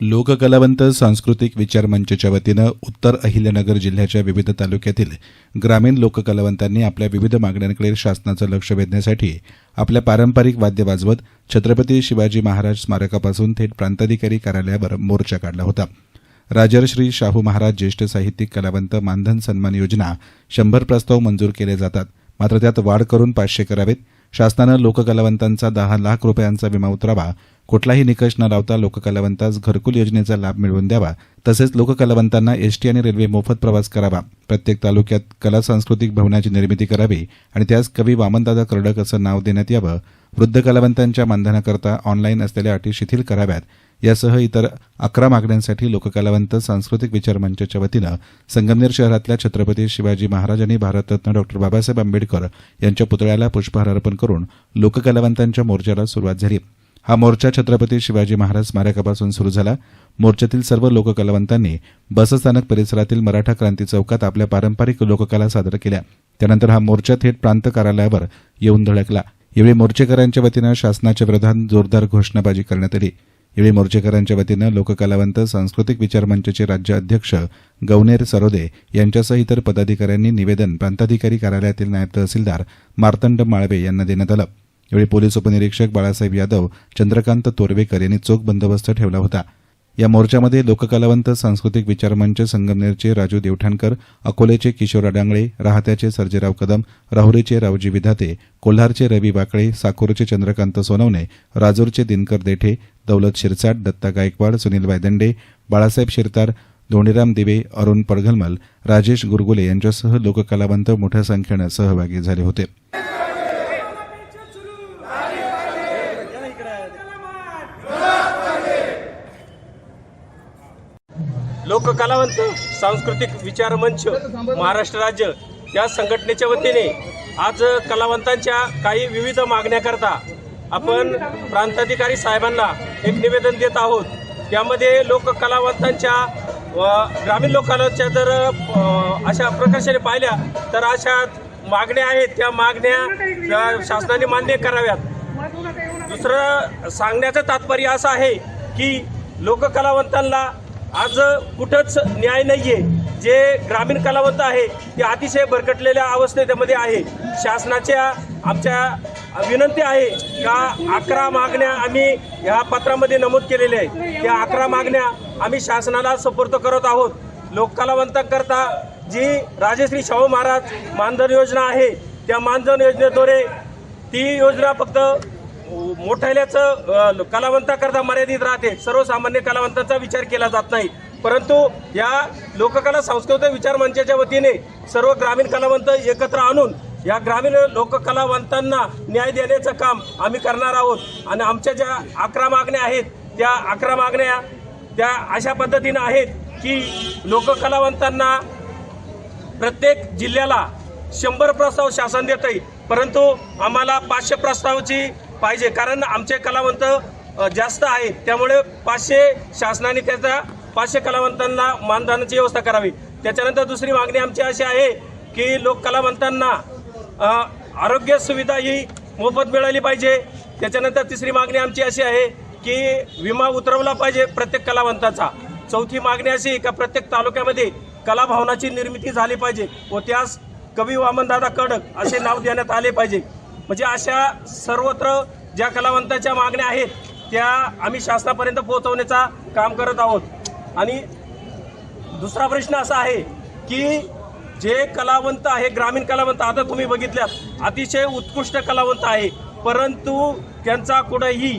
लोककलावंत सांस्कृतिक विचार मंचच्या वतीनं उत्तर अहिल्यानगर जिल्ह्याच्या विविध तालुक्यातील ग्रामीण लोककलावंतांनी आपल्या विविध मागण्यांकडे शासनाचं लक्ष वेधण्यासाठी आपल्या पारंपरिक वाद्य वाजवत छत्रपती शिवाजी महाराज स्मारकापासून थेट प्रांताधिकारी कार्यालयावर मोर्चा काढला होता. राजर्श्री शाहू महाराज ज्येष्ठ साहित्यिक कलावंत मानधन सन्मान योजना शंभर प्रस्ताव मंजूर केले जातात. मात्र त्यात वाढ करून पाचशे करावेत. शासनानं लोककलावंतांचा दहा लाख रुपयांचा विमा उतरावा कुठलाही निकष न लावता लोककलावंतास घरकुल योजनेचा लाभ मिळवून द्यावा तसेच लोककलावंतांना एसटी आणि रेल्वे मोफत प्रवास करावा. प्रत्येक तालुक्यात कला सांस्कृतिक भवनाची निर्मिती करावी आणि त्यास कवी वामनदादा कर्डक असं नाव देण्यात यावं. वृद्ध कलावंतांच्या मानधनाकरता ऑनलाईन असलेल्या अटी शिथिल कराव्यात. यासह इतर अकरा मागण्यांसाठी लोककलावंत सांस्कृतिक विचार मंचाच्या वतीनं संगमनेर शहरातल्या छत्रपती शिवाजी महाराज आणि भारतरत्न डॉक्टर बाबासाहेब आंबेडकर यांच्या पुतळ्याला पुष्पहार अर्पण करून लोककलावंतांच्या मोर्चाला सुरुवात झाली. हा मोर्चा छत्रपती शिवाजी महाराज स्मारकापासून सुरू झाला. मोर्चातील सर्व लोककलावंतांनी बसस्थानक परिसरातील मराठा क्रांती चौकात आपल्या पारंपरिक लोककला सादर केल्या. त्यानंतर हा मोर्चा थेट प्रांत कार्यालयावर येऊन धडकला. यावेळी मोर्चेकरांच्या वतीनं शासनाच्या विरोधात जोरदार घोषणाबाजी करण्यात आली. यावेळी मोर्चेकरांच्या वतीनं लोककलावंत सांस्कृतिक विचार मंचचे राज्य अध्यक्ष गौनेर सरोदे यांच्यासह इतर पदाधिकाऱ्यांनी निवेदन प्रांताधिकारी कार्यालयातील नायब तहसीलदार मार्तंड माळवे यांना देण्यात आलं. यावेळी पोलीस उपनिरीक्षक बाळासाहेब यादव चंद्रकांत तोरवेकर यांनी चोख बंदोबस्त ठेवला होता. या मोर्चामध्ये लोककलावंत सांस्कृतिक विचारमंच संगमनेरचे राजू देवठाणकर अकोलेचे किशोर अडांगळे राहत्याचे सर्जेराव कदम राहुरीचे रावजी विधाते कोल्हारचे रवी वाकळे साकूरचे चंद्रकांत सोनवणे राजूरचे दिनकर देठे दौलत शिरसाट दत्ता गायकवाड सुनील वायदंडे बाळासाहेब शिरतार धोणीराम दिवे अरुण पडघलमल राजेश गुरगुले यांच्यासह लोककलावंत मोठ्या संख्येनं सहभागी झाले होते. लोककलावंत सांस्कृतिक विचार मंच महाराष्ट्र राज्य या संघटनेच्या वतीने आज कलावंतांच्या काही विविध मागण्याकरता आपण प्रांताधिकारी साहेबांना एक निवेदन देत आहोत. त्यामध्ये लोककलावंतांच्या व ग्रामीण लोकांच्या जर अशा प्रकर्षाने पाहिल्या तर अशा मागण्या आहेत. त्या मागण्या शासनाने मान्य कराव्यात. दुसरं सांगण्याचं तात्पर्य असं आहे की लोककलावंतांना आज कुठंच न्याय नाहीये. जे ग्रामीण कलावंत आहे ते अतिशय भरकटलेल्या अवस्थेमध्ये आहे. शासनाच्या आमच्या विनंती आहे का अकरा मागण्या आम्ही ह्या पत्रामध्ये नमूद केलेल्या आहेत. त्या अकरा मागण्या आम्ही शासनाला सपोर्त करत आहोत. लोककलावंतांकरता जी राजश्री शाहू महाराज मानधन योजना आहे त्या मानधन योजनेद्वारे ती योजना फक्त मोठ्याल्याचं कलावंताकरता मर्यादित राहते. सर्वसामान्य कलावंतांचा विचार केला जात नाही. परंतु या लोककला सांस्कृतिक विचार मंचाच्या वतीने सर्व ग्रामीण कलावंत एकत्र आणून या ग्रामीण लोककलावंतांना न्याय देण्याचं काम आम्ही करणार आहोत. आणि आमच्या ज्या अकरा मागण्या आहेत त्या अकरा मागण्या त्या अशा पद्धतीनं आहेत की लोककलावंतांना प्रत्येक जिल्ह्याला शंभर प्रस्ताव शासन देत आहे परंतु आम्हाला पाचशे प्रस्तावाची पाहिजे. कारण आमचे कलावंत जास्त आहेत. त्यामुळे पाचशे शासनाने त्याचा पाचशे कलावंतांना मानधनाची व्यवस्था करावी. त्याच्यानंतर दुसरी मागणी आमची अशी आहे की लोक कलावंतांना आरोग्य सुविधा ही मोफत मिळाली पाहिजे. त्याच्यानंतर तिसरी मागणी आमची अशी आहे की विमा उतरवला पाहिजे प्रत्येक कलावंताचा. चौथी मागणी अशी का प्रत्येक तालुक्यामध्ये कलाभवनाची निर्मिती झाली पाहिजे व त्यास कवी वामनदादा कडक असे नाव देण्यात आले पाहिजे. म्हणजे अशा सर्वत्र ज्या कलावंताच्या मागण्या आहेत त्या आम्ही शासनापर्यंत पोहोचवण्याचा काम करत आहोत. आणि दुसरा प्रश्न असा आहे की जे कलावंत आहे ग्रामीण कलावंत आता तुम्ही बघितल्यात अतिशय उत्कृष्ट कलावंत आहे. परंतु त्यांचा कुठेही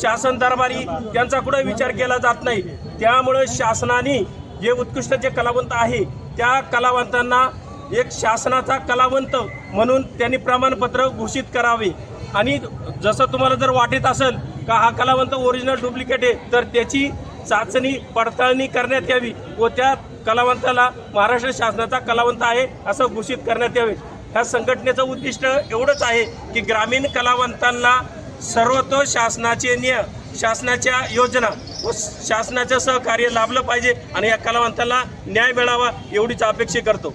शासन दरबारी त्यांचा कुठं विचार केला जात नाही. त्यामुळे शासनाने जे उत्कृष्ट जे कलावंत आहे त्या कलावंतांना एक शासनाचा कलावंत म्हणून त्यांनी प्रमाणपत्र घोषित करावे. आणि जसं तुम्हाला जर वाटत असेल का हा कलावंत ओरिजिनल डुप्लिकेट आहे तर त्याची चाचणी पडताळणी करण्यात यावी व त्या कलावंताला महाराष्ट्र शासनाचा कलावंत आहे असं घोषित करण्यात यावे. ह्या संघटनेचं उद्दिष्ट एवढंच आहे की ग्रामीण कलावंतांना सर्वतो शासनाचे निय शासनाच्या योजना व शासनाचं सहकार्य लाभलं पाहिजे आणि या कलावंतांना न्याय मिळावा एवढीच अपेक्षा करतो.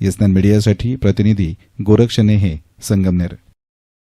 येसनान मीडियासाठी प्रतिनिधी गोरक्षणे हे संगमनेर.